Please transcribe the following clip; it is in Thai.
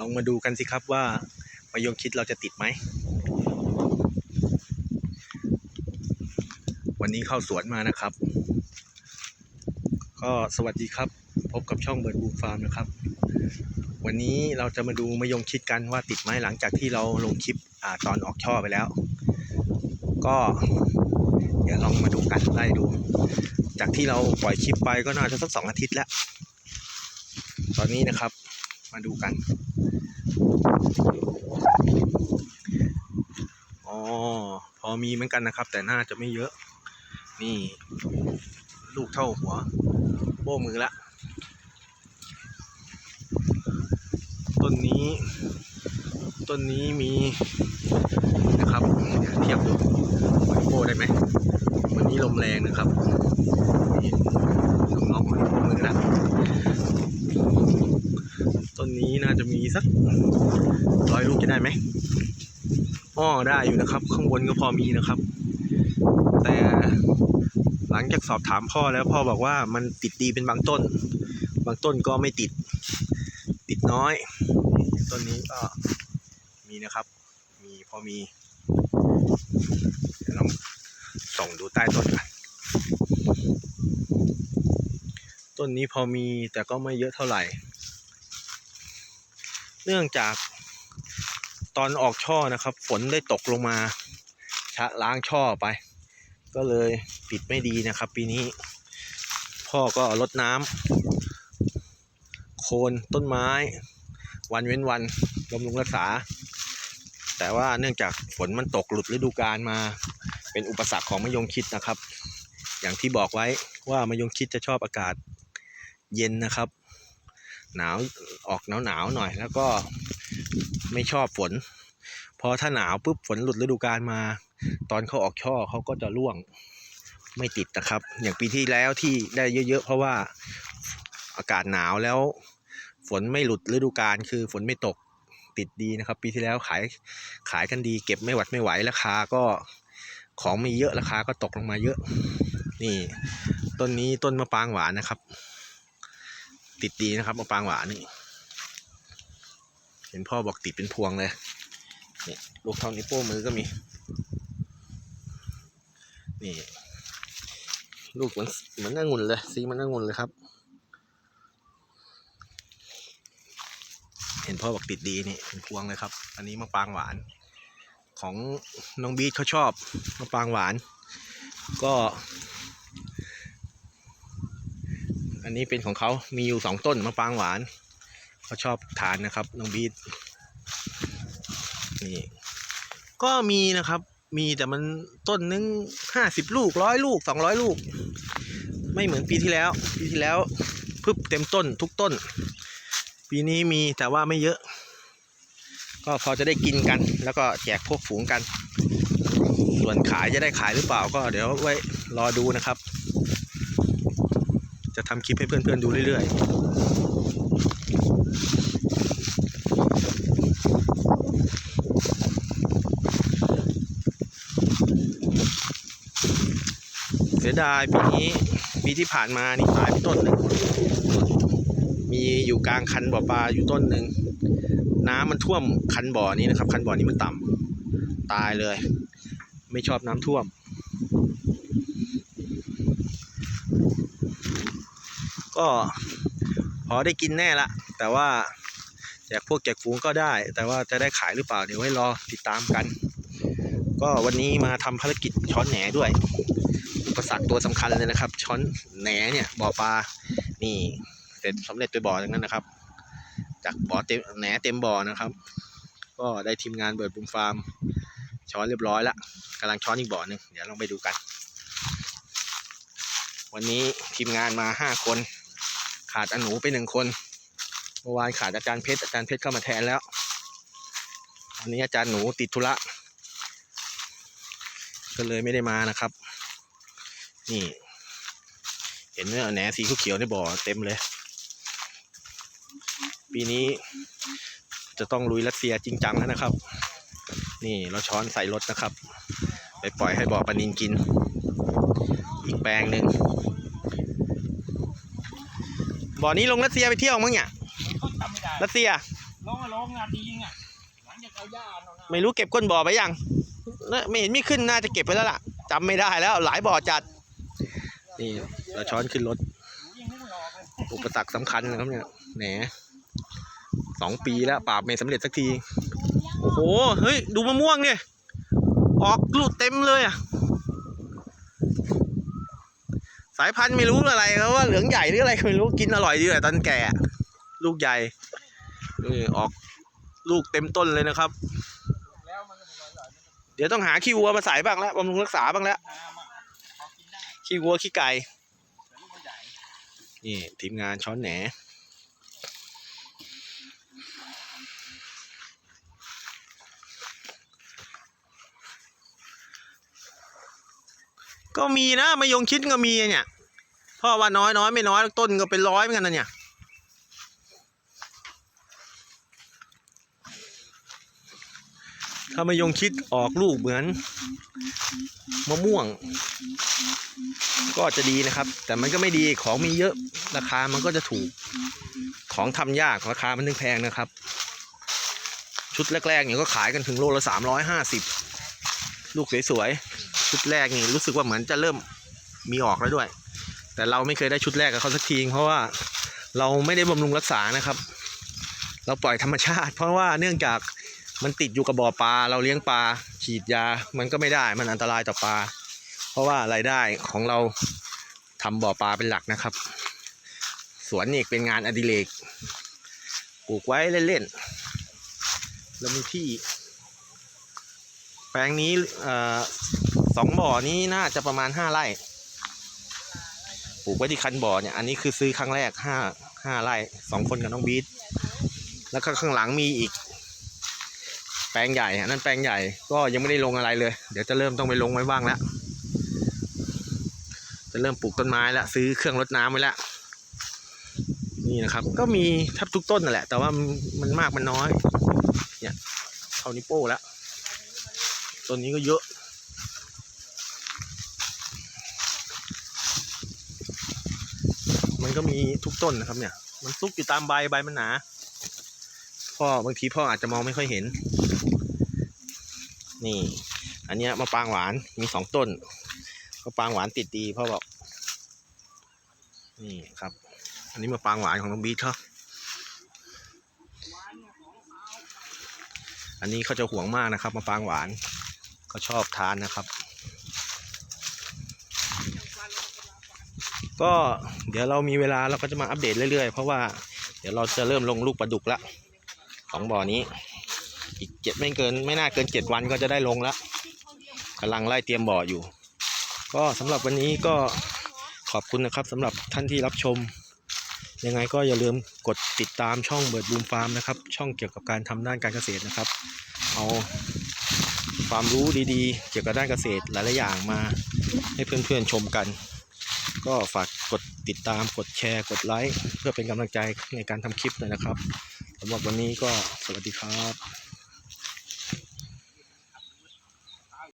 ลองมาดูกันสิครับว่ามายงคิดเราจะติดไหม วันนี้เข้าสวนมานะครับ ก็สวัสดีครับ พบกับช่องเบิร์ดบูฟาร์มนะครับ วันนี้เราจะมาดูมายงคิดกันว่าติดไหมหลังจากที่เราลงคลิปอตอนออกช่อไปแล้ว ก็ เดี๋ยวลองมาดูกันไล่ดู จากที่เราปล่อยคลิปไปก็น่าจะสักสองอาทิตย์แล้ว ตอนนี้นะครับ มาดูกันอ๋อพอมีเหมือนกันนะครับ แต่น่าจะไม่เยอะ นี่ ลูกเท่าหัว โบ้มือละ ต้นนี้ ต้นนี้มีนะครับเทียบดูโบ้ได้ไหมวันนี้ลมแรงนะครับ นี่น้องๆโบมือละ ต้นนี้น่า จะมีสักร้อยลูกจะได้ไหมอ้อได้อยู่นะครับ ข้างบนก็พอมีนะครับ แต่หลังจากสอบถามพ่อแล้วพ่อบอกว่ามันติดดีเป็นบางต้น บางต้นก็ไม่ติด ติดน้อย ต้นนี้ก็มีนะครับ มีพอมีลองส่องดูใต้ต้นกันต้นนี้พอมีแต่ก็ไม่เยอะเท่าไหร่ เนื่องจากตอนออกช่อนะครับ ฝนได้ตกลงมาชะล้างช่อไป ก็เลยปิดไม่ดีนะครับ ปีนี้ พ่อก็รดน้ำโคนต้นไม้ วันเว้นวันบำรุงรักษา แต่ว่าเนื่องจากฝนมันตกหลุดฤดูกาลมา เป็นอุปสรรคของมะยงคิดนะครับ อย่างที่บอกไว้ว่ามะยงคิดจะชอบอากาศเย็นนะครับ หนาวออกหนาวหนาวหน่อย แล้วก็ไม่ชอบฝน พอถ้าหนาวปุ๊บฝนหลุดฤดูกาลมา ตอนเขาออกช่อเขาก็จะร่วงไม่ติดนะครับ อย่างปีที่แล้วที่ได้เยอะๆ เพราะว่าอากาศหนาวแล้ว ฝนไม่หลุดฤดูกาลคือฝนไม่ตกติดดีนะครับ ปีที่แล้วขายขายกันดีเก็บไม่หวัดไม่ไหวราคาก็ของมีเยอะราคาก็ตกลงมาเยอะ นี่ต้นนี้ต้นมะปรางหวานนะครับ ติดดีนะครับมะปรางหวานนี่เห็นพ่อบอกติดเป็นพวงเลยนี่ลูกเท่านิ้วโป้งมือก็มี นี่ ลูกเหมือนเหมือนองุ่นเลยสีเหมันองุ่นเลยครับ เห็นพ่อบอกติดดีนี่เป็นพวงเลยครับ อันนี้มะปรางหวาน ของน้องบีทเขาชอบมะปรางหวาน ก็ อันนี้เป็นของเขามีอยู่สองต้นมะปรางหวานเขาชอบทานนะครับน้องบีทนี่ก็มีนะครับ มีแต่มันต้นนึงห้าสิบลูกร้อยลูกสองร้อยลูก ไม่เหมือนปีที่แล้ว ปีที่แล้วพึบเต็มต้นทุกต้น ปีนี้มีแต่ว่าไม่เยอะ ก็พอจะได้กินกัน แล้วก็แจกพวกฝูงกัน ส่วนขายจะได้ขายหรือเปล่าก็เดี๋ยวไว้รอดูนะครับ จะทำคลิปให้เพื่อนๆดูเรื่อยๆ เสียดายปีนี้ปีที่ผ่านมานี่ตายไปต้นหนึ่งมีอยู่กลางคันบ่อปลาอยู่ต้นหนึ่งน้ำมันท่วมคันบ่อนี้นะครับ คันบ่อนี้มันต่ำตายเลย ไม่ชอบน้ำท่วม ก็พอได้กินแน่ละ แต่ว่าแจกพวกแจกฝูงก็ได้ แต่ว่าจะได้ขายหรือเปล่าเดี๋ยวไว้รอติดตามกัน ก็วันนี้มาทำภารกิจช้อนแหนด้วยอุปสรรคตัวสำคัญเลยนะครับ ช้อนแหนเนี่ยบ่อปลานี่เสร็จสำเร็จไปบ่อทั้งนั้นนะครับ จากบ่อเต็มแหนเต็มบ่อนะครับ ก็ได้ทีมงานเบิร์ดบูมฟาร์ม ช้อนเรียบร้อยละกำลังช้อนอีกบ่อหนึ่งเดี๋ยวลองไปดูกัน วันนี้ทีมงานมาห้าคน ขาดอนูไปหนึ่งคนเมื่อวานขาดอาจารย์เพชรอาจารย์เพชรเข้ามาแทนแล้ววันนี้อาจารย์หนูติดธุระก็เลยไม่ได้มานะครับ นี่ เห็นไหมแหนสีเขียวในบ่อเต็มเลย ปีนี้จะต้องลุยรัสเซียจริงจังแล้วนะครับ นี่เราช้อนใส่รถนะครับ ไปปล่อยให้บ่อปลานินกิน อีกแปลงหนึ่ง บ่อนี้ลงรัสเซียไปเที่ยวมั้งเนี่ยรัสเซียลงอะลงนาทีนึงอะหลังจากเอาหญ้าเอาหน้าไม่รู้เก็บก้นบ่อไปยังเนอะไม่เห็นมีขึ้นน่าจะเก็บไปแล้วล่ะจำไม่ได้แล้ว หลายบ่อจัด นี่เราช้อนขึ้นรถยังไม่ออกเลยอุปสรรคสำคัญนะครับเนี่ยแหนสองปีแล้วปราบไม่สำเร็จสักที โอ้โห เฮ้ย ดูมะม่วงเนี่ยออกลูกเต็มเลยอะ สายพันธุ์ไม่รู้อะไรเขาว่าเหลืองใหญ่หรืออะไรไม่รู้กินอร่อยดีแต่ตอนแก่ ลูกใหญ่นี่ออกลูกเต็มต้นเลยนะครับ เดี๋ยวต้องหาขี้วัวมาใส่บ้างแล้วบำรุงรักษาบ้างแล้วขี้วัวขี้ไก่นี่ทีมงานช้อนแหนก็มีนะมายงชิดก็มีเนี่ย พ่อว่าน้อยน้อยไม่น้อยต้นก็เป็นร้อยเหมือนกันนะเนี่ยถ้ามายงชิดออกลูกเหมือนมะม่วง ก็จะดีนะครับ แต่มันก็ไม่ดีของมีเยอะราคามันก็จะถูกของทำยากราคามันถึงแพงนะครับ ชุดแรกๆเนี่ยก็ขายกันถึงโลละสามร้อยห้าสิบลูกสวยๆชุดแรกนี่รู้สึกว่าเหมือนจะเริ่มมีออกแล้วด้วย แต่เราไม่เคยได้ชุดแรกกับเขาสักทีเพราะว่าเราไม่ได้บำรุงรักษานะครับ เราปล่อยธรรมชาติ เพราะว่าเนื่องจากมันติดอยู่กับบ่อปลาเราเลี้ยงปลาฉีดยา มันก็ไม่ได้มันอันตรายต่อปลาเพราะว่ารายได้ของเราทำบ่อปลาเป็นหลักนะครับ สวนนี่เป็นงานอดิเรกปลูกไว้เล่นๆแล้วมีที่ แปลงนี้สองบ่อนี้น่าจะประมาณห้าไร่ ปลูกไว้ที่คันบ่อเนี่ยอันนี้คือซื้อครั้งแรกห้าห้าไร่สองคนกับน้องบีทแล้วก็ข้างหลังมีอีก แปลงใหญ่อันนั้นแปลงใหญ่ก็ยังไม่ได้ลงอะไรเลย เดี๋ยวจะเริ่มต้องไปลงไว้บ้างแล้วจะเริ่มปลูกต้นไม้แล้วซื้อเครื่องรดน้ำไว้แล้วนี่นะครับ ก็มีแทบทุกต้นนั่นแหละ แต่ว่ามันมากมันน้อย เนี่ยเท่านิ้วโป้แล้วต้นนี้ก็เยอะ มันก็มีทุกต้นนะครับเนี่ย มันซุกอยู่ตามใบใบมันหนา พ่อบางทีพ่ออาจจะมองไม่ค่อยเห็น นี่ อันเนี้ยมะปรางหวานมีสองต้นมะปรางหวานติดดีพ่อบอก นี่ครับ อันนี้มะปรางหวานของน้องบีทเขาอันนี้เขาจะห่วงมากนะครับมะปรางหวานเขาชอบทานนะครับ ก็เดี๋ยวเรามีเวลาเราก็จะมาอัปเดตเรื่อยๆ เพราะว่าเดี๋ยวเราจะเริ่มลงลูกปลาดุกละสองบ่อนี้ อีกเจ็ดไม่เกินไม่น่าเกินเจ็ดวันก็จะได้ลงแล้วกำลังไล่เตรียมบ่ออยู่ ก็สำหรับวันนี้ก็ขอบคุณนะครับสำหรับท่านที่รับชม ยังไงก็อย่าลืมกดติดตามช่องเบิร์ดบูมฟาร์มนะครับ ช่องเกี่ยวกับการทำด้านการเกษตรนะครับ เอาความรู้ดีๆ เกี่ยวกับด้านเกษตรหลายๆอย่างมาให้เพื่อนๆชมกัน ก็ฝากกดติดตามกดแชร์กดไลค์เพื่อเป็นกำลังใจในการทำคลิปด้วยนะครับสำหรับวันนี้ก็สวัสดีครับ